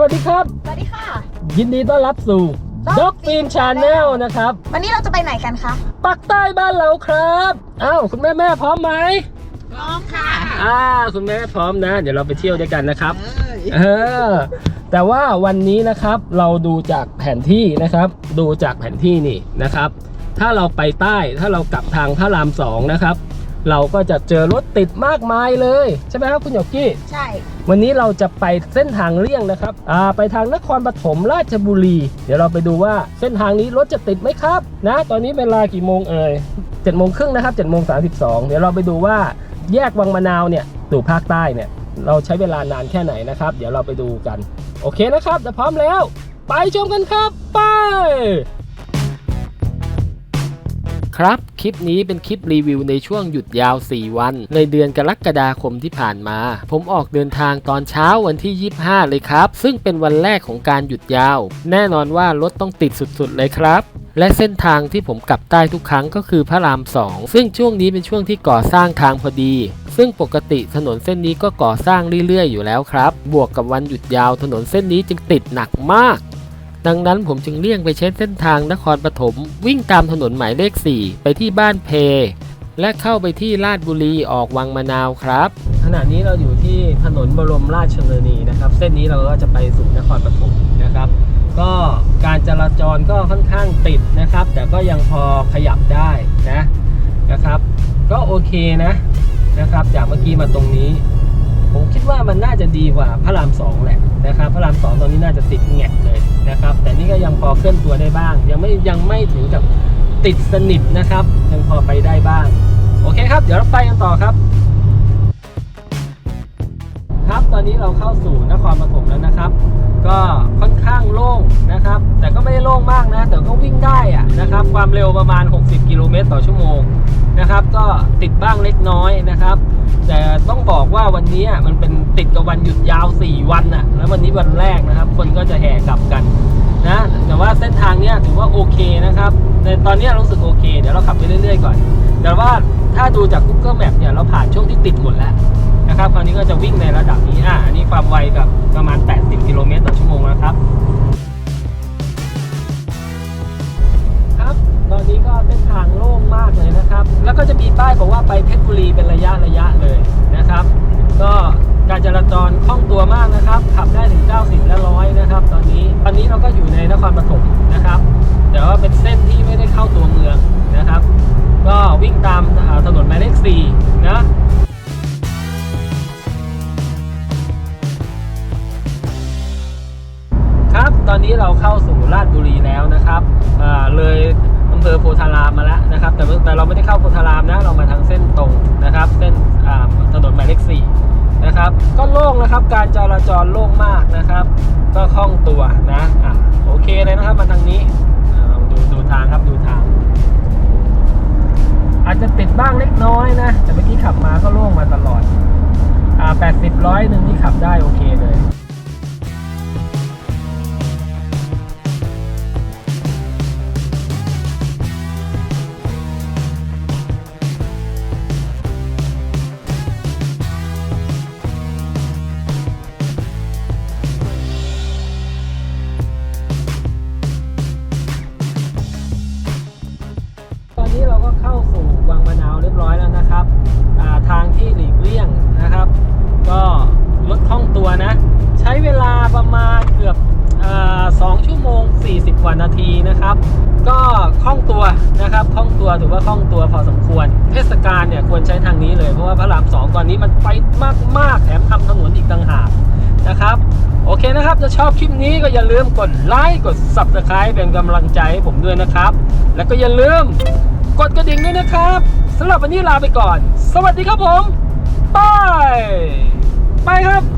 วัสดีครับ สวัสดีค่ะ ยินดีต้อนรับสู่ Dog Dog Film Film Channel นะครับ วันนี้เราจะไปไหนกันคะปักใต้บ้านเราครับอ้าวคุณแม่แม่พร้อมไหมพร้อมค่ะอ่าคุณแม่พร้อมนะ เดี๋ยวเราไปเที่ยวด้วยกันนะครับเออแต่ว่าวันนี้นะครับเราดูจากแผนที่นะครับ ดูจากแผนที่นี่นะครับ ถ้าเราไปใต้ถ้าเรากลับทางพระรามสองนะครับ เราก็จะเจอรถติดมากมายเลย ใช่ไหมครับคุณหยกกี้ ใช่ วันนี้เราจะไปเส้นทางเลี่ยงนะครับอ่าไปทางนครปฐมราชบุรี เดี๋ยวเราไปดูว่าเส้นทางนี้รถจะติดไหมครับ นะ ตอนนี้เวลากี่โมงเอ่ยเจ็ดโมงครึ่งนะครับเจ็ดโมงสามสิบสองเดี๋ยวเราไปดูว่าแยกวังมะนาวเนี่ยสู่ภาคใต้เนี่ยเราใช้เวลานานแค่ไหนนะครับ เดี๋ยวเราไปดูกัน โอเคนะครับถ้าพร้อมแล้ว ไปชมกันครับ ไป ครับ คลิปนี้เป็นคลิปรีวิวในช่วงหยุดยาว 4 วัน ในเดือนกรกฎาคมที่ผ่านมา ผมออกเดินทางตอนเช้าวันที่ 25 เลยครับ ซึ่งเป็นวันแรกของการหยุดยาว แน่นอนว่ารถต้องติดสุดๆ เลยครับและเส้นทางที่ผมกลับใต้ทุกครั้งก็คือพระราม2ซึ่งช่วงนี้เป็นช่วงที่ก่อสร้างทางพอดี ซึ่งปกติถนนเส้นนี้ก็ก่อสร้างเรื่อยๆอยู่แล้วครับ บวกกับวันหยุดยาวถนนเส้นนี้จึงติดหนักมาก ดังนั้นผมจึงเลี่ยงไปใช้เส้นทางนครปฐมวิ่งตามถนนหมายเลข 4 ไปที่บ้านเพ และเข้าไปที่ลาดบุรีออกวังมะนาวครับ ขณะนี้เราอยู่ที่ถนนบรมราชชนนีนะครับ เส้นนี้เราก็จะไปสู่นครปฐมนะครับ ก็การจราจรก็ค่อนข้างติดนะครับ แต่ก็ยังพอขยับได้นะนะครับ ก็โอเคนะนะครับ จากเมื่อกี้มาตรงนี้ผมคิดว่ามันน่าจะดีกว่าพระรามสองแหละนะครับ พระรามสองตอนนี้น่าจะติดแงกเลย นะครับ แต่นี่ก็ยังพอเคลื่อนตัวได้บ้าง ยังไม่ยังไม่ถึงกับติดสนิทนะครับ ยังพอไปได้บ้าง โอเคครับ เดี๋ยวเราไปกันต่อครับ ครับตอนนี้เราเข้าสู่นครปฐมแล้วนะครับ ก็ค่อนข้างโล่งนะครับ แต่ก็ไม่ได้โล่งมากนะ แต่ก็วิ่งได้อะนะครับ ความเร็วประมาณ 60 กิโลเมตรต่อชั่วโมงนะครับ ก็ติดบ้างเล็กน้อยนะครับแต่ต้องบอกว่าวันนี้มันเป็นติดกับวันหยุดยาว 4 วันน่ะ แล้ววันนี้วันแรกนะครับ คนก็จะแห่กลับกันนะ แต่ว่าเส้ นทางเนี้ยถือว่าโอเคนะครับ ในตอนนี้รู้สึกโอเค เดี๋ยวเราขับไปเรื่อยๆก่อน แต่ว่าถ้าดูจาก Google Map เนี่ยเราผ่านช่วงที่ติดหมดแล้วนะครับคราวนี้ก็จะวิ่งในระดับนี้อ่าอันนี้ความไวกับประมาณ 80 กิโลเมตรต่อชั่วโมงนะครับ ครับ ตอนนี้ก็เส้นทางโล่งมากเลยนะครับ แล้วก็จะมีป้ายบอกว่าไปเพชรบุรีเป็นระยะระยะเลยนะครับ ก็การจราจรคล่องตัวมาก ตามถนนหมายเลข4นะครับตอนนี้เราเข้าสู่ราชบุรีแล้วนะครับเลยอำเภอโพธารามมาแล้วนะครับ แต่แต่เราไม่ได้เข้าโพธารามนะเรามาทางเส้นตรงนะครับ เส้นถนนหมายเลขสี่นะครับ ก็โล่งนะครับการจราจรโล่งมากนะครับ ก็คล่องตัวนะอะโอเคเลยนะครับมาทางนี้ลองดูดูทางครับดูทาง ร้อยหนึ่ง 40 กว่านาทีนะครับ ก็คล่องตัวนะครับคล่องตัวถือว่าคล่องตัวพอสมควร เทศกาลเนี่ยควรใช้ทางนี้เลยเพราะว่าพระรามสองตอนนี้มันไปมากๆแถมทำถนนอีกต่างหากนะครับ โอเคนะครับถ้าชอบคลิปนี้ก็อย่าลืมกดไลค์กด subscribe เป็นกำลังใจให้ผมด้วยนะครับ แล้วก็อย่าลืมกดกระดิ่งด้วยนะครับสำหรับวันนี้ลาไปก่อน สวัสดีครับผมบายไปครับ